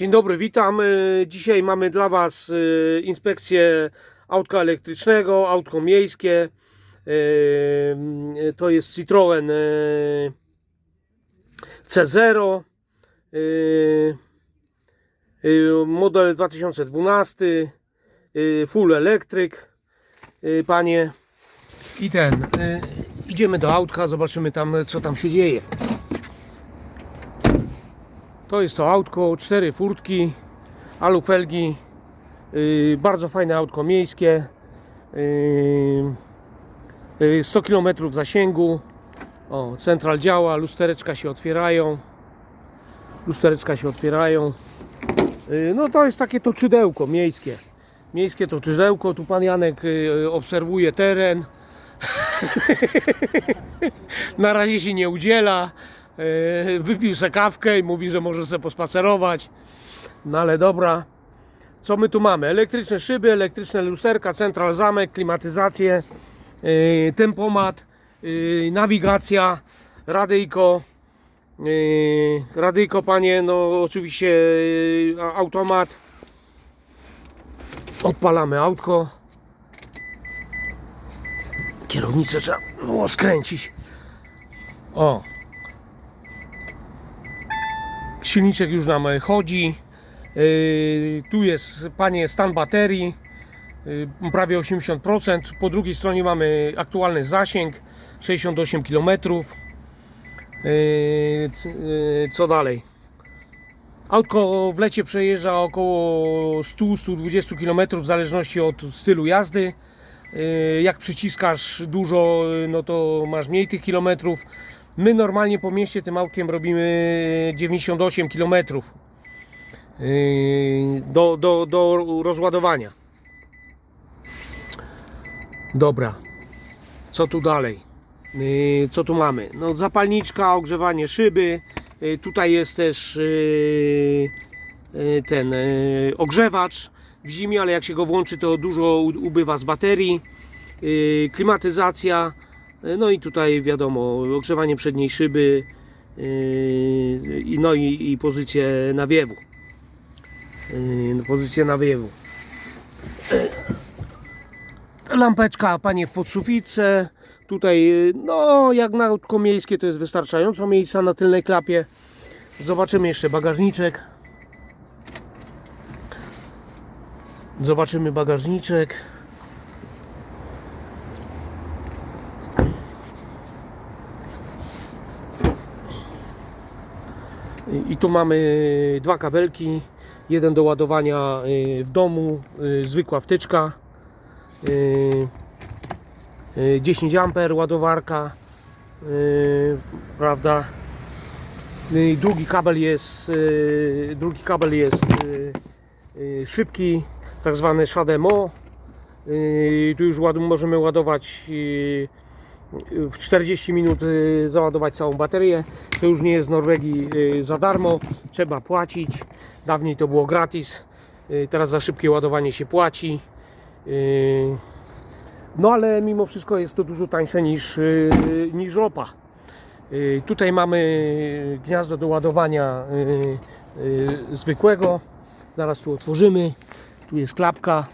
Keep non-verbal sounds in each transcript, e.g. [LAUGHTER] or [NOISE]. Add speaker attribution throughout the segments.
Speaker 1: Dzień dobry, witam. Y, Dzisiaj mamy dla Was y, inspekcję autka elektrycznego, autko miejskie. Y, To jest Citroen y, C0. y, y, Model 2012. y, Full elektryk. Panie. I ten. Idziemy do autka, zobaczymy tam, co tam się dzieje. To jest to autko, cztery furtki, alufelgi, yy, bardzo fajne autko miejskie, yy, yy, 100 km zasięgu, o, central działa, lustereczka się otwierają, lustereczka się otwierają, yy, no to jest takie toczydełko miejskie, miejskie toczydełko, tu pan Janek yy, obserwuje teren, [LAUGHS] na razie się nie udziela. Yy, Wypił se kawkę i mówi, że może sobie pospacerować. No ale dobra. Co my tu mamy? Elektryczne szyby, elektryczne lusterka, central zamek, klimatyzację, yy, tempomat, yy, nawigacja, radyjko. Radyjko, panie, no oczywiście automat. Odpalamy autko. Kierownicę trzeba było skręcić. O. Silniczek już nam chodzi. Yy, tu jest, panie, stan baterii. Yy, prawie 80%. Po drugiej stronie mamy aktualny zasięg 68 km. Co dalej? Autko w lecie przejeżdża około 100-120 km w zależności od stylu jazdy. Jak przyciskasz dużo, no to masz mniej tych kilometrów. My normalnie po mieście tym autkiem robimy 98 km yy, do, do, do rozładowania. Dobra, co tu dalej? Yy, Co tu mamy? No, zapalniczka, ogrzewanie szyby. Yy, Tutaj jest też ten ogrzewacz w zimie, ale jak się go włączy, to dużo ubywa z baterii. Klimatyzacja. Yy, No i tutaj wiadomo, ogrzewanie przedniej szyby. i No i, i pozycję nawiewu. Yy, Pozycję nawiewu. Lampeczka, panie w podsufice. Tutaj, no jak na autko miejskie to jest wystarczająco miejsca na tylnej klapie. Zobaczymy jeszcze bagażniczek. Zobaczymy bagażniczek. I- tu mamy dwa kabelki. Jeden do ładowania y, w domu, y, zwykła wtyczka. y, y, 10 A ładowarka. y, Prawda? Y, Drugi kabel jest y, drugi kabel jest y, y, szybki, tak zwany SHDMO. Y, Tu już możemy ładować y, w 40 minut y, załadować całą baterię. To już nie jest w Norwegii y, za darmo, trzeba płacić. Dawniej to było gratis, y, teraz za szybkie ładowanie się płaci. No ale mimo wszystko jest to dużo tańsze niż, niż ropa. Tutaj mamy gniazdo do ładowania zwykłego. Zaraz tu otworzymy. Tu jest klapka.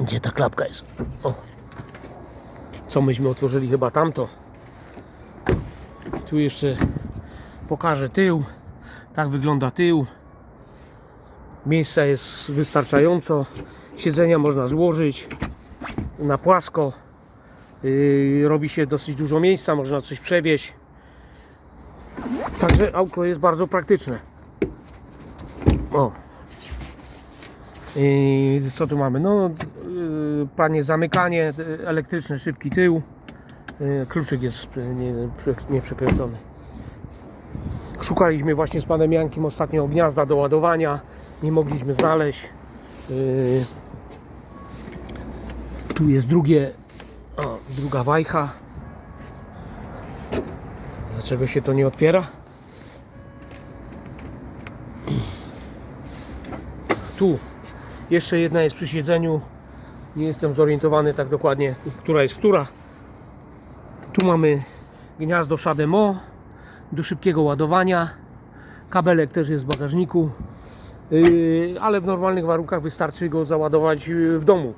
Speaker 1: Gdzie ta klapka jest? O. Co myśmy otworzyli chyba tamto. Tu jeszcze pokażę tył. Tak wygląda tył. Miejsca jest wystarczająco. Siedzenia można złożyć na płasko. Yy, robi się dosyć dużo miejsca, można coś przewieźć. Także autko jest bardzo praktyczne. O. Yy, co tu mamy? No, panie zamykanie, yy, elektryczny, szybki tył. Yy, kluczyk jest yy, nie, nie. Szukaliśmy właśnie z panem Jankiem ostatnio gniazda do ładowania. Nie mogliśmy znaleźć. Tu jest drugie, o, druga wajcha. Dlaczego się to nie otwiera? Tu jeszcze jedna jest przy siedzeniu. Nie jestem zorientowany tak dokładnie, która jest która. Tu mamy gniazdo Shademo do szybkiego ładowania. Kabelek też jest w bagażniku, Yy, ale w normalnych warunkach wystarczy go załadować yy, w domu.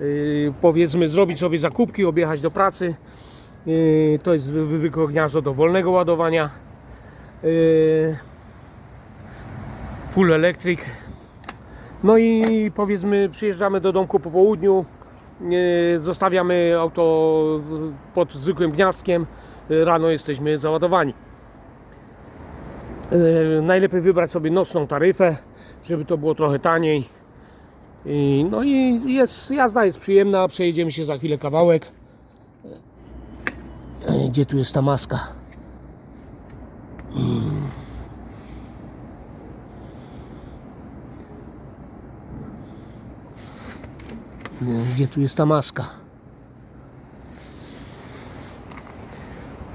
Speaker 1: Yy, Powiedzmy, zrobić sobie zakupki, objechać do pracy. To jest wy- zwykłe gniazdo do wolnego ładowania. Full electric. No i powiedzmy, przyjeżdżamy do domku po południu, yy, zostawiamy auto pod zwykłym gniazdkiem, yy, rano jesteśmy załadowani. Yy, Najlepiej wybrać sobie nocną taryfę, żeby to było trochę taniej. No i jest, jazda jest przyjemna, przejedziemy się za chwilę kawałek. Gdzie tu jest ta maska? Nie, Gdzie tu jest ta maska?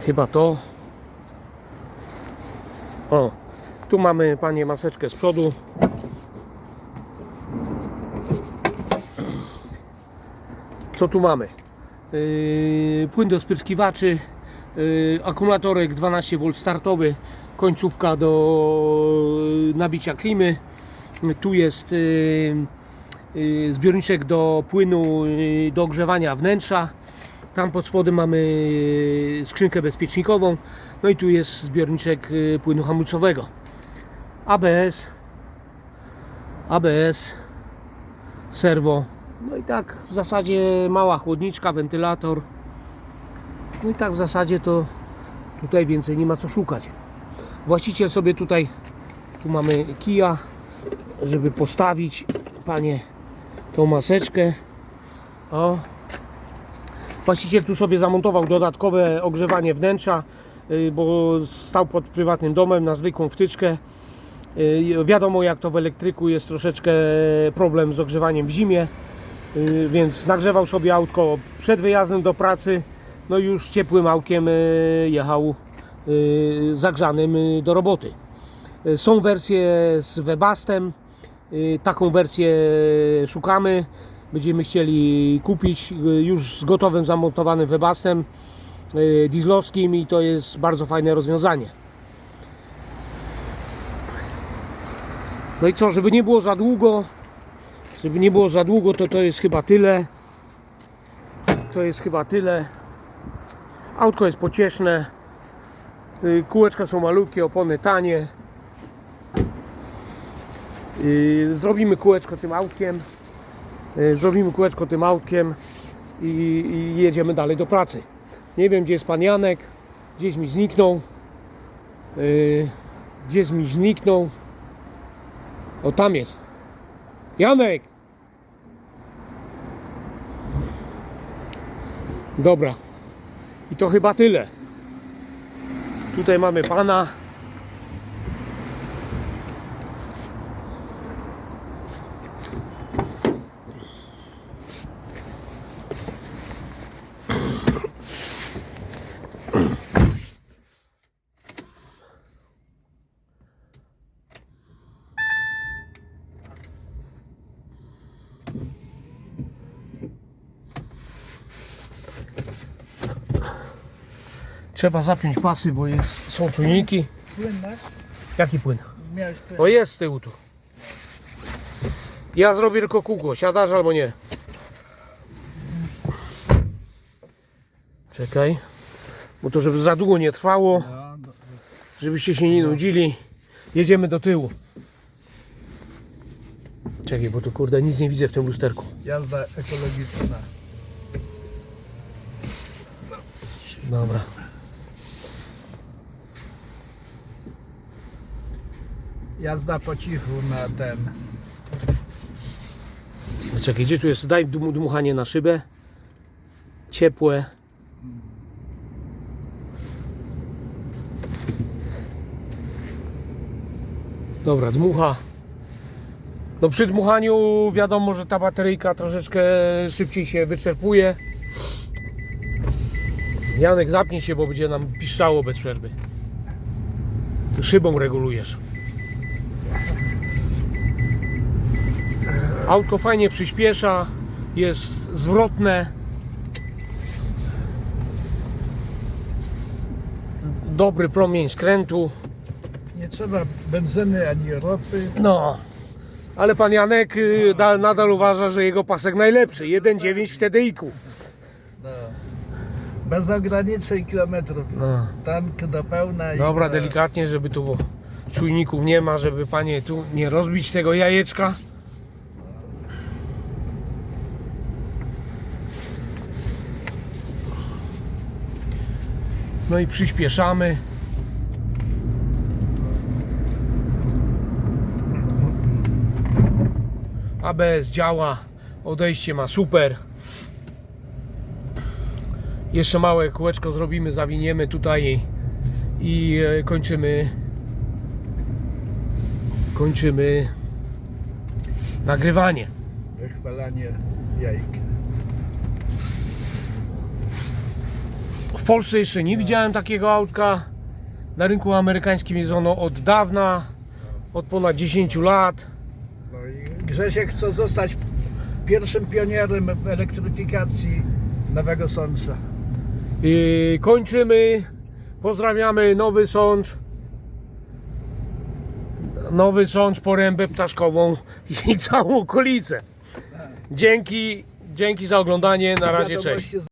Speaker 1: Chyba to. O, tu mamy panie maseczkę z przodu. Co tu mamy? Yy, płyn do spryskiwaczy, yy, akumulatorek 12V startowy, końcówka do nabicia klimy. Tu jest yy, zbiorniczek do płynu yy, do ogrzewania wnętrza. Tam pod spodem mamy yy, skrzynkę bezpiecznikową. No i tu jest zbiorniczek płynu hamulcowego. ABS, ABS, serwo. No i tak w zasadzie mała chłodniczka, wentylator. No i tak w zasadzie to tutaj więcej nie ma co szukać. Właściciel sobie tutaj, tu mamy kija, żeby postawić panie tą maseczkę. O. Właściciel tu sobie zamontował dodatkowe ogrzewanie wnętrza, y, bo stał pod prywatnym domem na zwykłą wtyczkę. Y, Wiadomo jak to w elektryku jest troszeczkę problem z ogrzewaniem w zimie, y, więc nagrzewał sobie autko przed wyjazdem do pracy. No już ciepłym autkiem y, jechał y, zagrzanym do roboty. Są wersje z Webastem. Y, Taką wersję szukamy. Będziemy chcieli kupić y, już z gotowym zamontowanym Webastem y, dieslowskim i to jest bardzo fajne rozwiązanie. No i co, żeby nie było za długo, żeby nie było za długo, to to jest chyba tyle. To jest chyba tyle. Autko jest pocieszne. Kółeczka są malutkie, opony tanie. Y, Zrobimy kółeczko tym autkiem. Y, Zrobimy kółeczko tym autkiem i, i jedziemy dalej do pracy. Nie wiem gdzie jest pan Janek. Gdzieś mi zniknął. Y, Gdzieś mi zniknął. O tam jest. Janek! Dobra. I to chyba tyle. Tutaj mamy pana. Trzeba zapiąć pasy, bo jest, są czujniki.
Speaker 2: Płyn masz?
Speaker 1: Jaki płyn?
Speaker 2: Miałeś płyn.
Speaker 1: O jest z tyłu tu. Ja zrobię tylko kółko, siadasz albo nie. Czekaj. Bo to żeby za długo nie trwało, żebyście się nie nudzili. Jedziemy do tyłu. Czekaj, bo tu kurde nic nie widzę w tym lusterku.
Speaker 2: jazda ekologiczna.
Speaker 1: Dobra.
Speaker 2: Jazda po cichu na ten.
Speaker 1: Czekaj, gdzie tu jest? Daj dmu- dmuchanie na szybę. Ciepłe. Dobra, dmucha. No przy dmuchaniu wiadomo, że ta bateryjka troszeczkę szybciej się wyczerpuje. Janek zapnij się, bo będzie nam piszczało bez przerwy. Szybą regulujesz. Auto fajnie przyspiesza, jest zwrotne. Dobry promień skrętu.
Speaker 2: Nie trzeba benzyny ani ropy.
Speaker 1: No. Ale pan Janek y, da, nadal uważa, że jego pasek najlepszy. 1,9 w TDI-ku.
Speaker 2: No. Bez ograniczeń kilometrów.
Speaker 1: No.
Speaker 2: Tank do pełna i.
Speaker 1: Dobra,
Speaker 2: no,
Speaker 1: delikatnie, żeby tu bo czujników nie ma, żeby panie tu nie rozbić tego jajeczka. No i przyspieszamy. ABS działa, odejście ma super. Jeszcze małe kółeczko zrobimy, zawiniemy tutaj i e, kończymy kończymy nagrywanie.
Speaker 2: Wychwalanie jajka.
Speaker 1: Polsce jeszcze nie widziałem takiego autka. Na rynku amerykańskim jest ono od dawna, od ponad 10 lat.
Speaker 2: No i Grzesiek chce zostać pierwszym pionierem w elektryfikacji Nowego Sącza.
Speaker 1: I kończymy. Pozdrawiamy Nowy Sącz. Nowy Sącz, Porębę Ptaszkową i [LAUGHS] całą okolicę. Dzięki, dzięki za oglądanie. Na razie, cześć.
Speaker 2: Wiadomości